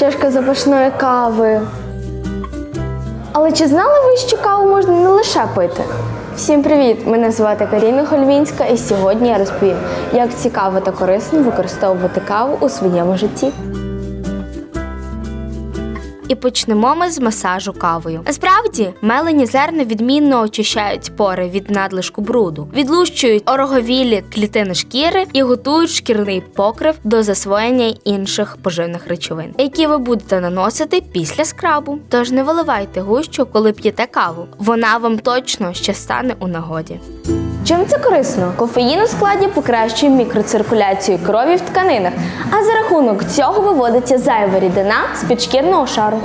Чашка запашної кави. Але чи знали ви, що каву можна не лише пити? Всім привіт! Мене звати Каріна Хольвінська, і сьогодні я розповім, як цікаво та корисно використовувати каву у своєму житті. І почнемо ми з масажу кавою. Насправді, мелені зерна відмінно очищають пори від надлишку бруду, відлущують ороговілі клітини шкіри і готують шкірний покрив до засвоєння інших поживних речовин, які ви будете наносити після скрабу. Тож не виливайте гущу, коли п'єте каву. Вона вам точно ще стане у нагоді. Чим це корисно? Кофеїн у складі покращує мікроциркуляцію крові в тканинах, а за рахунок цього виводиться зайва рідина з підшкірного шару.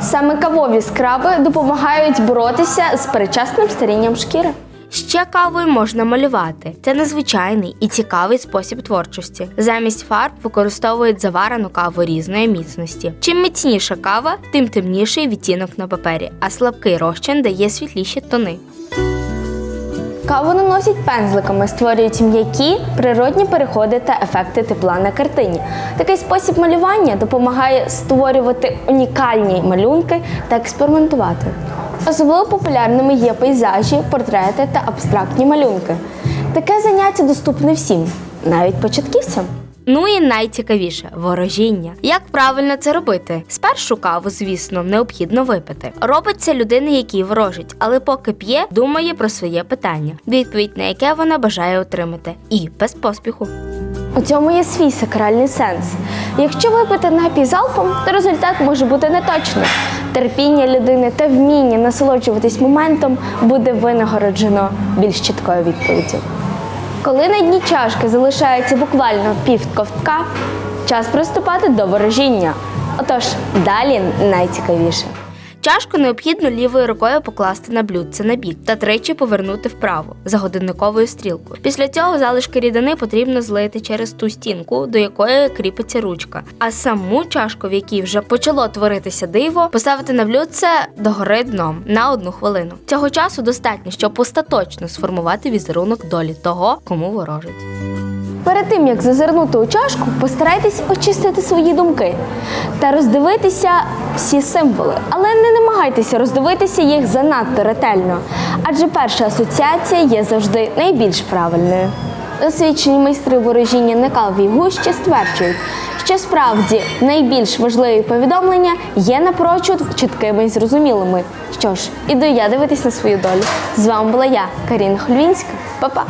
Саме кавові скраби допомагають боротися з передчасним старінням шкіри. Ще кавою можна малювати. Це незвичайний і цікавий спосіб творчості. Замість фарб використовують заварену каву різної міцності. Чим міцніша кава, тим темніший відтінок на папері, а слабкий розчин дає світліші тони. Каву наносять пензликами, створюють м'які природні переходи та ефекти тепла на картині. Такий спосіб малювання допомагає створювати унікальні малюнки та експериментувати. Особливо популярними є пейзажі, портрети та абстрактні малюнки. Таке заняття доступне всім, навіть початківцям. Ну і найцікавіше ворожіння. Як правильно це робити? Спершу каву, звісно, необхідно випити. Робить це людина, який ворожить, але поки п'є, думає про своє питання, відповідь на яке вона бажає отримати, і без поспіху. У цьому є свій сакральний сенс. Якщо випити напій залпом, то результат може бути неточним. Терпіння людини та вміння насолоджуватись моментом буде винагороджено більш чіткою відповіддю. Коли на дні чашки залишається буквально пів ковтка, час приступати до ворожіння. Отож, далі найцікавіше. Чашку необхідно лівою рукою покласти на блюдце на бік та тричі повернути вправо за годинниковою стрілкою. Після цього залишки рідини потрібно злити через ту стінку, до якої кріпиться ручка. А саму чашку, в якій вже почало творитися диво, поставити на блюдце догори дном на одну хвилину. Цього часу достатньо, щоб остаточно сформувати візерунок долі того, кому ворожить. Перед тим як зазирнути у чашку, постарайтесь очистити свої думки та роздивитися всі символи, але не намагайтеся роздивитися їх занадто ретельно, адже перша асоціація є завжди найбільш правильною. Досвідчені майстри ворожіння на кавовій гущі стверджують, що справді найбільш важливі повідомлення є напрочуд чіткими і зрозумілими. Що ж, іду я дивитись на свою долю. З вами була я, Каріна Хольвінська. Па-па!